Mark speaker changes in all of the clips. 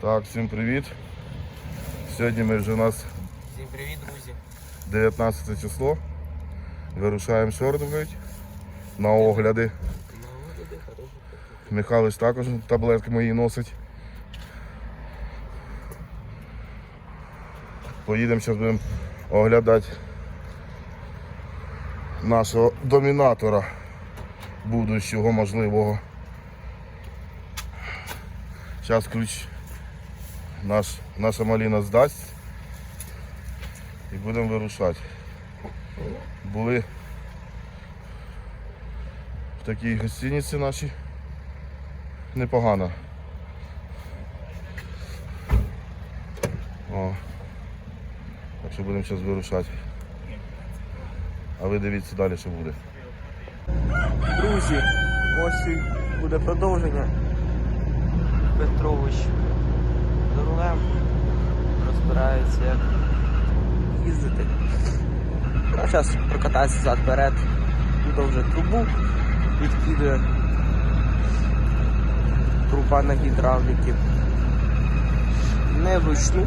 Speaker 1: Так, всім привіт. Сьогодні ми вже у нас
Speaker 2: Всім привіт, друзі.
Speaker 1: 19 число. Вирушаємо що робити? На огляди. Михайлович також таблетки мої носить. Поїдемо зараз будемо оглядати нашого домінатора будущого можливого. Зараз ключ наш, наша маліна здасть і будемо вирушати. Були в такій гостиниці нашій. Непогано. О. Так що будемо зараз вирушати. А ви дивіться далі, що буде.
Speaker 2: Друзі, ось буде продовження. Петрович за рулем розбирається, як їздити. А зараз прокатається зад вперед, продовжує трубу, відкидує труба на гідравліки. Не вручну.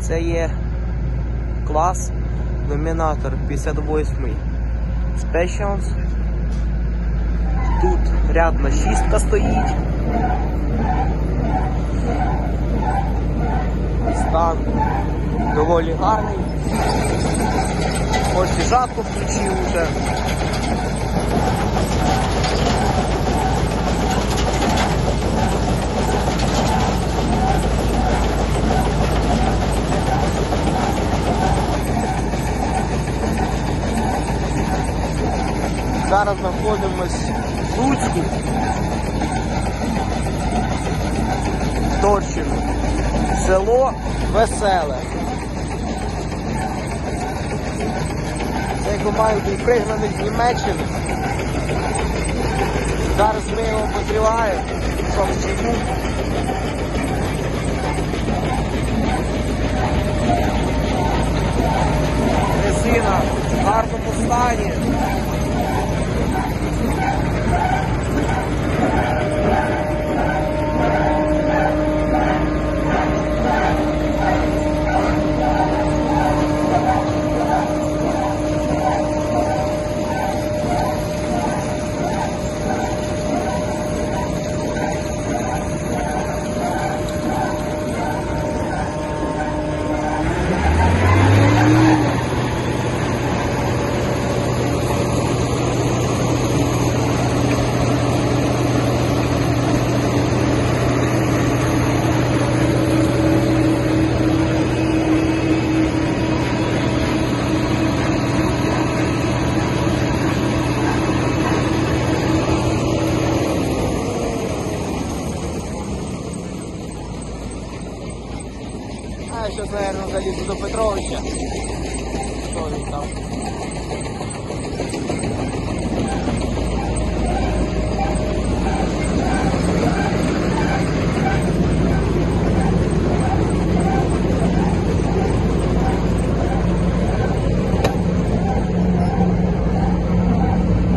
Speaker 2: Це є клас номінатор 58 Specials. Тут рядна шістка стоїть. Стан доволі гарний. Ось і жатку включив уже. Зараз знаходимось в Луцьку. Торщину. Село Веселе. Цей команд був пригнаний з Німеччини. Зараз ми його подріваємо. Що в чому? Резина в гарному стані. А я сейчас, наверное, залезу до Петровича. Что він там?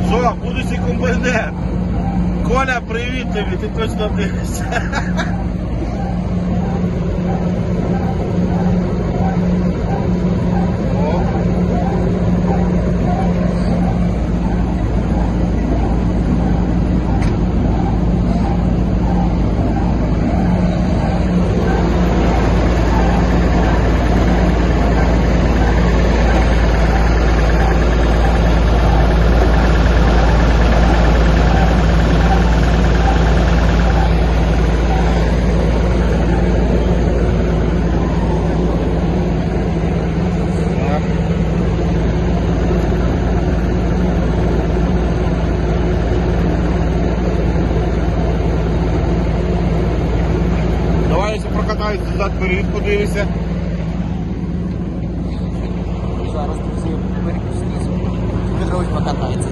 Speaker 1: Що, будучи комбайнер? Коля, привіт тобі, ти точно дивишся. Прокатаюся назад перед, подивися.
Speaker 2: Зараз друзі перекусність. Петрович покатається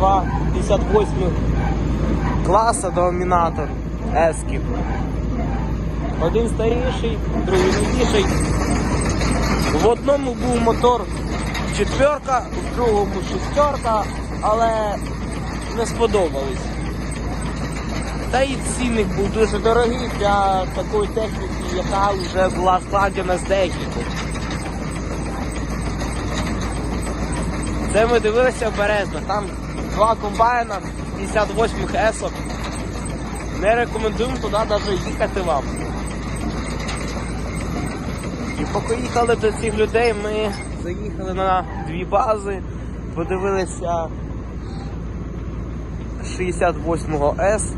Speaker 2: на ньому. два 58 класа домінатор есків. Один старіший, другий новіший. В одному був мотор четверка, в другому шестерка, але не сподобались. Та і цінник був дуже дорогий для такої техніки, яка вже була складена з техніку. Це ми дивилися в Березнах, там два комбайна 58 есок. Не рекомендуємо туди навіть їхати вам. І поки їхали до цих людей, ми заїхали на дві бази, подивилися 68-го С,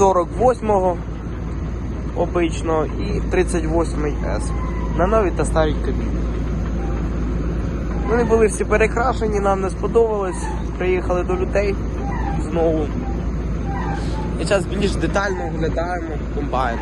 Speaker 2: 48-го обичного і 38-й С. На новій та старій кабіні. Вони були всі перекрашені, нам не сподобалось. Приїхали до людей знову. І зараз більш детально оглядаємо комбайн.